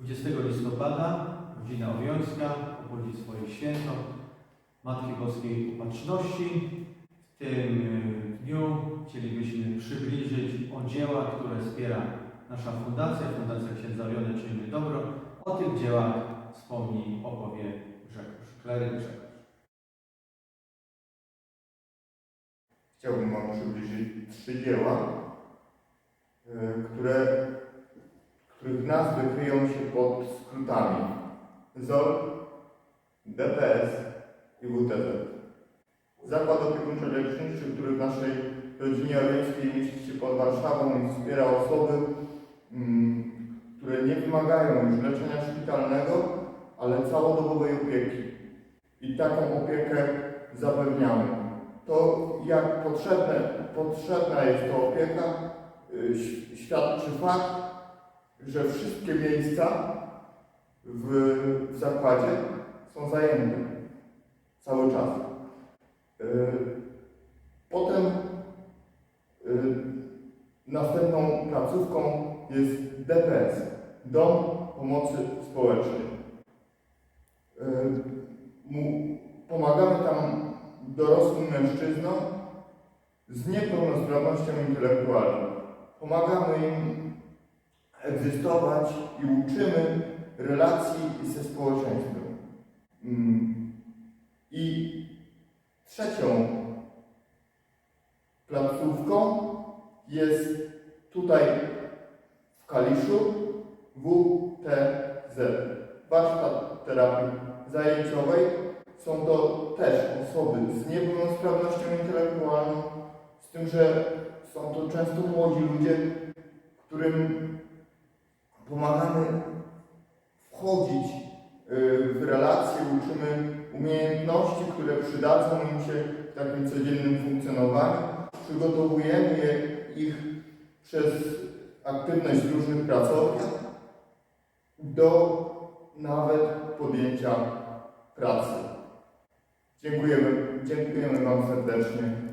20 listopada rodzina Owiąńska obchodzi swoje święto Matki Boskiej Upatrzności. W tym y, dniu chcielibyśmy przybliżyć o dzieła, które wspiera nasza fundacja, Fundacja Księdza Wiony Czyjmy Dobro. O tych dziełach wspomni, opowie Grzegorz, kleryk Grzegorz. Chciałbym Wam przybliżyć trzy dzieła, nazwy kryją się pod skrótami ZOL, DPS i WTZ. Zakład opiekuńczo-leczniczy, który w naszej rodzinie orieńskiej mieści się pod Warszawą i wspiera osoby, mm, które nie wymagają już leczenia szpitalnego, ale całodobowej opieki. I taką opiekę zapewniamy to jak potrzebne, potrzebna jest to opieka, y, świadczy fakt, że wszystkie miejsca w, w zakładzie są zajęte cały czas. Y, Potem y, następną placówką jest DPS, Dom Pomocy Społecznej. Y, Pomagamy tam dorosłym mężczyznom z niepełnosprawnością intelektualną. Pomagamy im egzystować i uczymy relacji ze społeczeństwem. Mm. I trzecią placówką jest tutaj w Kaliszu WTZ, warsztat terapii zajęciowej. Są to też osoby z niepełnosprawnością intelektualną, z tym, że są to często młodzi ludzie, którym pomagamy wchodzić y, w relacje, uczymy umiejętności, które przydadzą im się w takim codziennym funkcjonowaniu. Przygotowujemy je, ich przez aktywność różnych pracowniach do nawet podjęcia pracy. Dziękujemy, dziękujemy Wam serdecznie.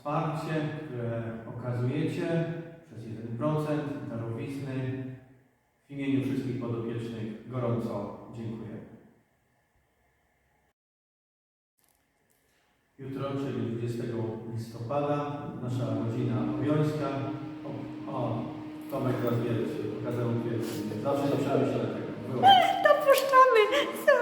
Wsparcie, które okazujecie przez 1% darowizny. W imieniu wszystkich podopiecznych gorąco dziękuję. Jutro, czyli 20 listopada, nasza rodzina Owiąńska. O, o Tomek rozwielczy, pokazał pierwszy. Zawsze nie przemyślę tego. Było. Dopuszczamy, słuchajcie.